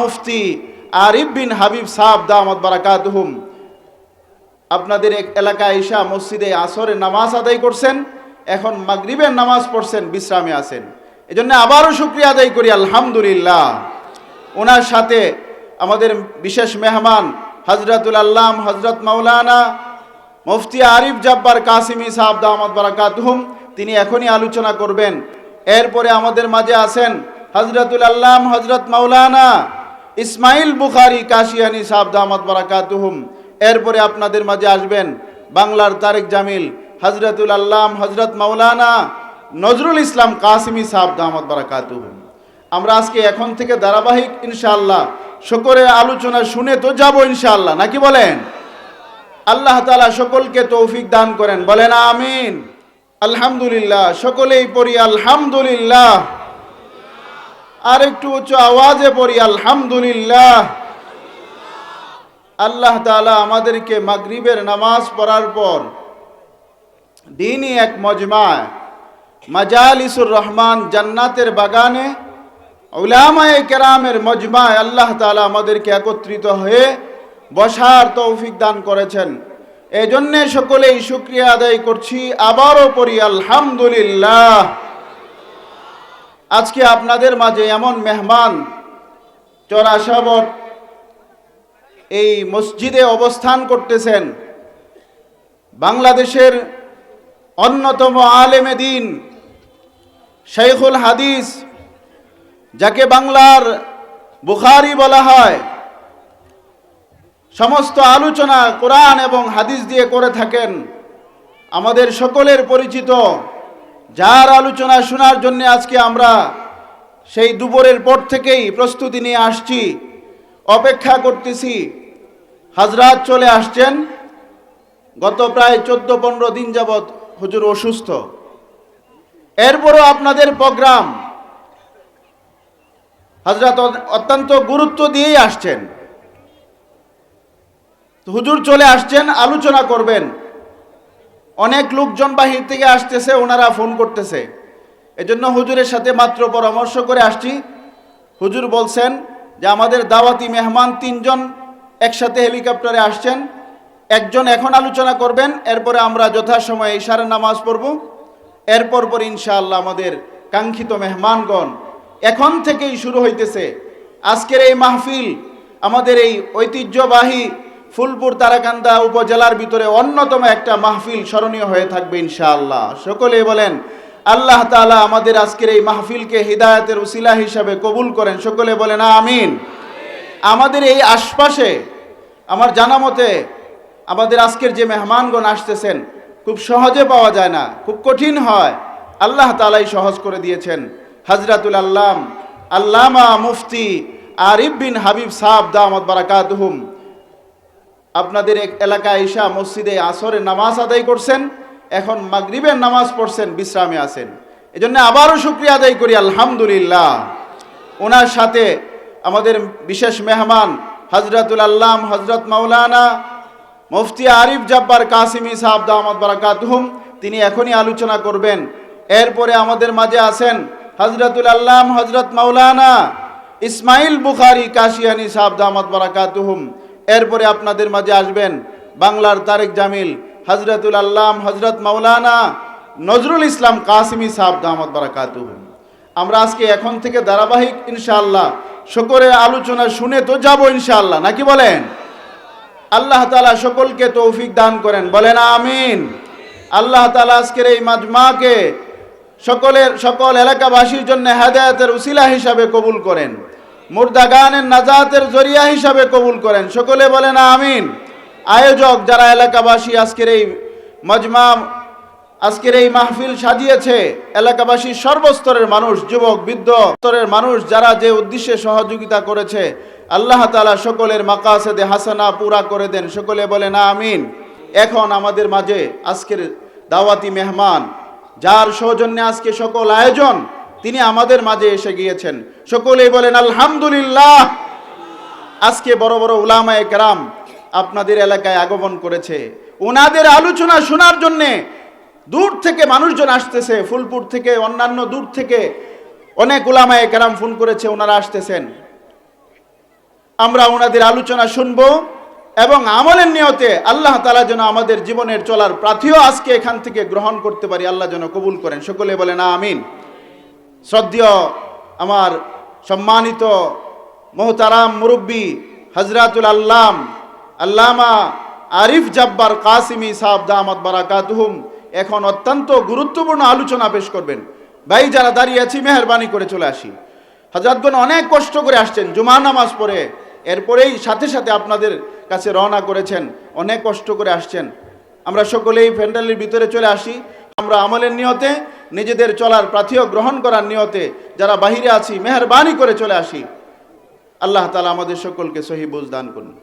মুফতি আরিফ বিন হাবিব সাহ দামদ বারাকাতুহুম। আপনাদের এক এলাকায় ঈশা মসজিদে আসরের নামাজ আদায় করছেন, এখন মাগরিবের নামাজ পড়ছেন, বিশ্রামে আছেন। এজন্য আবারও শুক্রিয়া আদায় করি, আলহামদুলিল্লাহ। ওনার সাথে আমাদের বিশেষ মেহমান হজরতুল আল্লাম হজরত মাওলানা মুফতি আরিফ জব্বার কাসিমি সাহাব দাহমদ বারাকাতুহুম, তিনি এখনই আলোচনা করবেন। এরপরে আমাদের মাঝে আছেন হজরতুল আল্লাম হজরত মাওলানা ইসমাইল বুখারি, কাশিয়ানি সাহাব দাহমদ বারাকাতুহুম। এরপরে আপনাদের মাঝে আসবেন বাংলার তারেক জামিল হজরতুল আল্লাম হজরত মাওলানা নজরুল ইসলাম কাসিমি সাহাব দাহমদ বারাকাতুহুম। আমরা আজকে এখন থেকে ধারাবাহিক, ইনশাআল্লাহ শকরের আলোচনা শুনে তো যাব, ইনশাআল্লাহ। নাকি বলেন? আল্লাহ তালা সকলকে তৌফিক দান করেন। বলেন, আমিন। আলহামদুলিল্লাহ। সকলেই পড়ি, আলহামদুলিল্লাহ। আর একটু উচ্চ আওয়াজে পড়ি, আলহামদুলিল্লাহ। আল্লাহ তালা আমাদেরকে মাগরিবের নামাজ পড়ার পর দিনই এক মজমায় মাজালিসুর রহমান জান্নাতের বাগানে উলামায়ে কেরামের মজমায় আল্লাহ তালা আমাদেরকে একত্রিত হয়ে বসার তৌফিক দান করেছেন। এই জন্যে সকলেই শুক্রিয়া আদায় করছি। আবারও পড়ি, আলহামদুলিল্লাহ। আজকে আপনাদের মাঝে এমন মেহমান চরাশাবর এই মসজিদে অবস্থান করতেছেন, বাংলাদেশের অন্যতম আলেমে দিন শেখুল হাদিস, যাকে বাংলার বুখারি বলা হয়, সমস্ত আলোচনা কোরআন এবং হাদিস দিয়ে করে থাকেন। আমাদের সকলের পরিচিত যার আলোচনা শোনার জন্য আজকে আমরা সেই দুপুরের পর থেকেই প্রস্তুতি নিয়ে আসছি, অপেক্ষা করতেছি। হাজরাত চলে আসছেন, গত প্রায় চোদ্দ পনেরো দিন যাবৎ হুজুর অসুস্থ। এরপরও আপনাদের প্রোগ্রাম হাজরাত অত্যন্ত গুরুত্ব দিয়েই আসছেন। হুজুর চলে আসছেন, আলোচনা করবেন। অনেক লোকজন বাহির থেকে আসতেছে, ওনারা ফোন করতেছে। এজন্য হুজুরের সাথে মাত্র পরামর্শ করে আসছি। হুজুর বলছেন যে, আমাদের দাওয়াতি মেহমান তিনজন একসাথে হেলিকপ্টারে আসছেন। একজন এখন আলোচনা করবেন, এরপরে আমরা যথাসময়ে ইশারা নামাজ পড়ব। এরপর পর ইনশাআল্লাহ আমাদের কাঙ্ক্ষিত মেহমানগণ এখন থেকেই শুরু হইতেছে। আজকের এই মাহফিল আমাদের এই ঐতিহ্যবাহী ফুলপুর তারাকান্দা উপজেলার ভিতরে অন্যতম একটা মাহফিল স্মরণীয় হয়ে থাকবে ইনশাআল্লাহ। সকলে বলেন, আল্লাহ তাআলা আমাদের আজকের এই মাহফিলকে হিদায়াতের উসিলা হিসাবে কবুল করেন। সকলে বলেন, আমিন। আমাদের এই আশপাশে, আমার জানা মতে, আমাদের আজকের যে মেহমানগণ আসতেছেন, খুব সহজে পাওয়া যায় না, খুব কঠিন হয়। আল্লাহ তালাই সহজ করে দিয়েছেন। হাজরাতুল আল্লাম, আল্লামা মুফতি আরিফ বিন হাবিব সাহ দামদ বারাকাতুহুম। আপনাদের এক এলাকায় ঈশা মসজিদে আসরে নামাজ আদায় করছেন, এখন মাগরিবের নামাজ পড়ছেন, বিশ্রামে আছেন। এই এজন্য আবারও শুক্রিয়া আদায় করি, আলহামদুলিল্লাহ। ওনার সাথে আমাদের বিশেষ মেহমান হজরতুল আল্লাম হজরত মাওলানা মুফতি আরিফ জব্বার কাসিমি সাহাব দাহমদ বারাকাতুহুম, তিনি এখনই আলোচনা করবেন। এরপরে আমাদের মাঝে আছেন হজরতুল আল্লাম হজরত মাওলানা ইসমাইল বুখারি কাশিয়ানি সাহাব দাহমদ বারাকাতুহুম। এরপরে আপনাদের মাঝে আসবেন বাংলার তারেক জামিল হজরতুল আল্লাম হজরত মাওলানা নজরুল ইসলাম কাসিমি সাহাব দাহমদ বারাকাতুহুম আমরা আজকে এখন থেকে ধারাবাহিক ইনশাআল্লাহ শকরের আলোচনা শুনে তো যাব ইনশাআল্লাহ, নাকি বলেন? আল্লাহ তালা সকলকে তৌফিক দান করেন, বলেন আমিন। আল্লাহ তালা আজকের এই মাজমাকে সকলের, সকল এলাকাবাসীর জন্য হেদায়তের উসিলা হিসাবে কবুল করেন। মুর্দা গানের নাজাতের জরিয়া হিসাবে কবুল করেন। সকলে বলেন আমিন। আয়োজক যারা এলাকাবাসী আজকের এই মজমা, আজকের এই মাহফিল সাজিয়েছে, এলাকাবাসী সর্বস্তরের মানুষ, যুবক, বৃদ্ধ স্তরের মানুষ যারা যে উদ্দেশ্যে সহযোগিতা করেছে, আল্লাহ তালা সকলের মাকাসেদে হাসানা পুরা করে দেন। সকলে বলেন আমিন। এখন আমাদের মাঝে আজকের দাওয়াতি মেহমান, যার সৌজন্যে আজকে সকল আয়োজন তিনি আমাদের মাঝে এসে গিয়েছেন। সকলেই বলেন, আলহামদুলিল্লাহ। আজকে বড় বড় উলামায়ে কেরাম আপনাদের এলাকায় আগমন করেছে। ওনাদের আলোচনা শোনার জন্যে দূর থেকে মানুষজন আসতেছে। ফুলপুর থেকে, অন্যান্য দূর থেকে অনেক উলামায়ে কেরাম ফোন করেছে ওনারা আসতেছেন। আমরা ওনাদের আলোচনা শুনব এবং আমলের নিয়তে আল্লাহ তালা যেন আমাদের জীবনের চলার প্রার্থীও আজকে এখান থেকে গ্রহণ করতে পারি, আল্লাহ যেন কবুল করেন। সকলে বলে না আমিন। শ্রদ্ধেয় আমার সম্মানিত মোহতারাম মুরব্বী হজরাতুল আল্লাম, আল্লামা আরিফ জব্বার কাসিমি সাহাব দামদ বারাকাতুহুম, এখন অত্যন্ত গুরুত্বপূর্ণ আলোচনা পেশ করবেন। ভাই, যারা দাঁড়িয়ে আছি, মেহরবানি করে চলে আসি। হজরতগণ অনেক কষ্ট করে আসছেন জুমা নামাজ পড়ে। এরপরেই সাথে সাথে আপনাদের কাছে রওনা করেছেন, অনেক কষ্ট করে আসছেন। আমরা সকলেই প্যান্ডেলের ভিতরে চলে আসি। আমরা আমলের নিয়তে নিজেদের চলার প্রার্থীও গ্রহণ করার নিয়তে যারা বাহিরে আছি, মেহরবানি করে চলে আসি। আল্লাহ তালা আমাদের সকলকে সহি বুঝদান করুন।